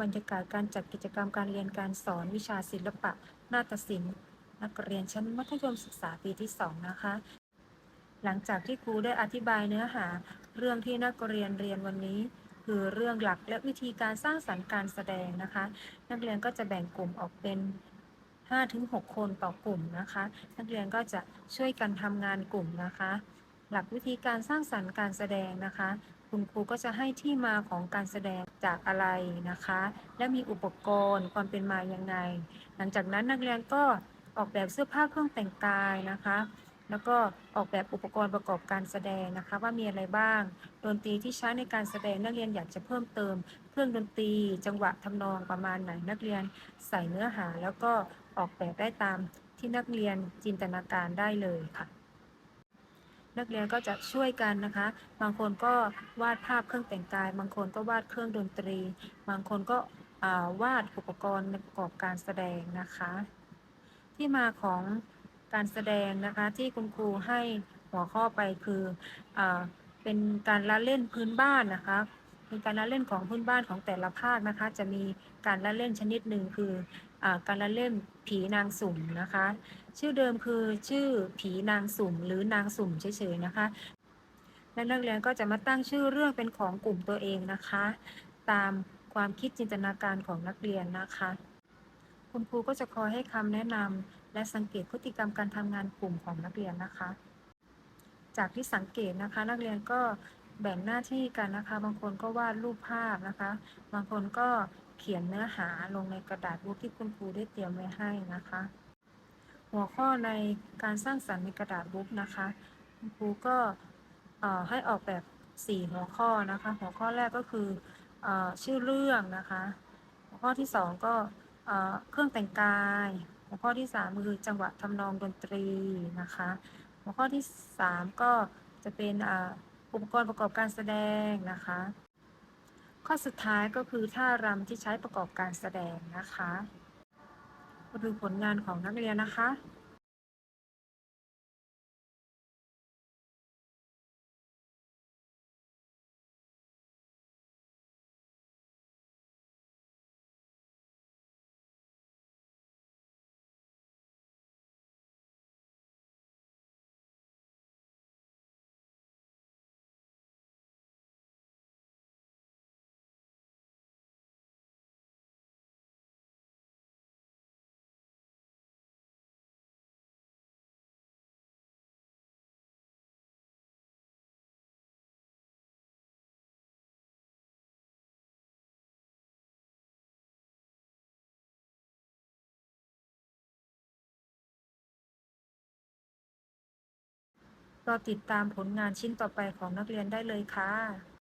บรรยากาศการจัดกิจกรรมการเรียนการสอนวิชาศิลปะ นาฏศิลป์ นักเรียนชั้นมัธยมศึกษาปีที่ 2 นะคะ หลังจากที่ครูได้อธิบายเนื้อหา เรื่องที่นักเรียนเรียนวันนี้ คือเรื่องหลักและวิธีการสร้างสรรค์การแสดงนะคะ นักเรียนก็จะแบ่งกลุ่มออกเป็น5-6 คนต่อกลุ่มนะคะ นักเรียนก็จะช่วยกันทำงานกลุ่มนะคะ หลักวิธีการสร้างสรรค์การแสดงนะคะ คุณครูก็จะให้ที่มาของการแสดงจากอะไรนะคะ และมีอุปกรณ์ความเป็นมายังไง หลังจากนั้นนักเรียนก็ออกแบบเสื้อผ้าเครื่องแต่งกายนะคะ แล้วก็ออกแบบอุปกรณ์ประกอบการแสดงนะคะ ว่ามีอะไรบ้างดนตรีที่ใช้ในการแสดงนักเรียนอยากจะเพิ่มเติม เครื่องดนตรี จังหวะทำนองประมาณไหนนักเรียนใส่เนื้อหา แล้วก็ออกแบบได้ตามที่นักเรียนจินตนาการได้เลยค่ะ นักเรียนก็จะช่วยกันนะคะ บางคนก็วาดภาพเครื่องแต่งกาย บางคนก็วาดเครื่องดนตรี บางคนก็วาดอุปกรณ์ประกอบการแสดงนะคะ ที่มาของการแสดงนะคะที่คุณครูให้หัวข้อไปคืออเป็นการละเล่นพื้นบ้านนะคะ เป็นการละเล่นของพื้นบ้านของแต่ละภาคนะคะ จะมีการละเล่นชนิดหนึ่งคืออการละเล่นผีนางสุ่มนะคะ ชื่อเดิมคือชื่อผีนางสุ่ม หรือนางสุ่มเฉยๆนะคะ และนักเรียนก็จะมาตั้งชื่อเรื่องเป็นของกลุ่มตัวเองนะคะ ตามความคิดจินตนาการของนักเรียนนะคะ คุณครูก็จะคอยให้คำแนะนำและสังเกตพฤติกรรมการทำงานกลุ่มของนักเรียนนะคะ จากที่สังเกตนะคะ นักเรียนก็ แบ่งหน้าที่กันนะคะ บางคนก็วาดรูปภาพนะคะ บางคนก็เขียนเนื้อหาลงในกระดาษบุ๊กที่คุณครูได้เตรียมไว้ให้นะคะ หัวข้อในการสร้างสรรค์ในกระดาษบุ๊กนะคะคุณครูก็ให้ออกแบบ 4 หัวข้อนะคะ หัวข้อแรกก็คืออชื่อเรื่องนะคะ หัวข้อที่ 2 ก็เอ่อเครื่องแต่งกาย หัวข้อที่ 3 คือจังหวะทำนองดนตรีนะคะ หัวข้อที่ 3 ก็จะเป็น อุปกรณ์ประกอบการแสดงนะคะ ข้อสุดท้ายก็คือท่ารำที่ใช้ประกอบการแสดงนะคะมาดูผลงานของนักเรียนนะคะ รอติดตามผลงานชิ้นต่อไปของนักเรียนได้เลยค่ะ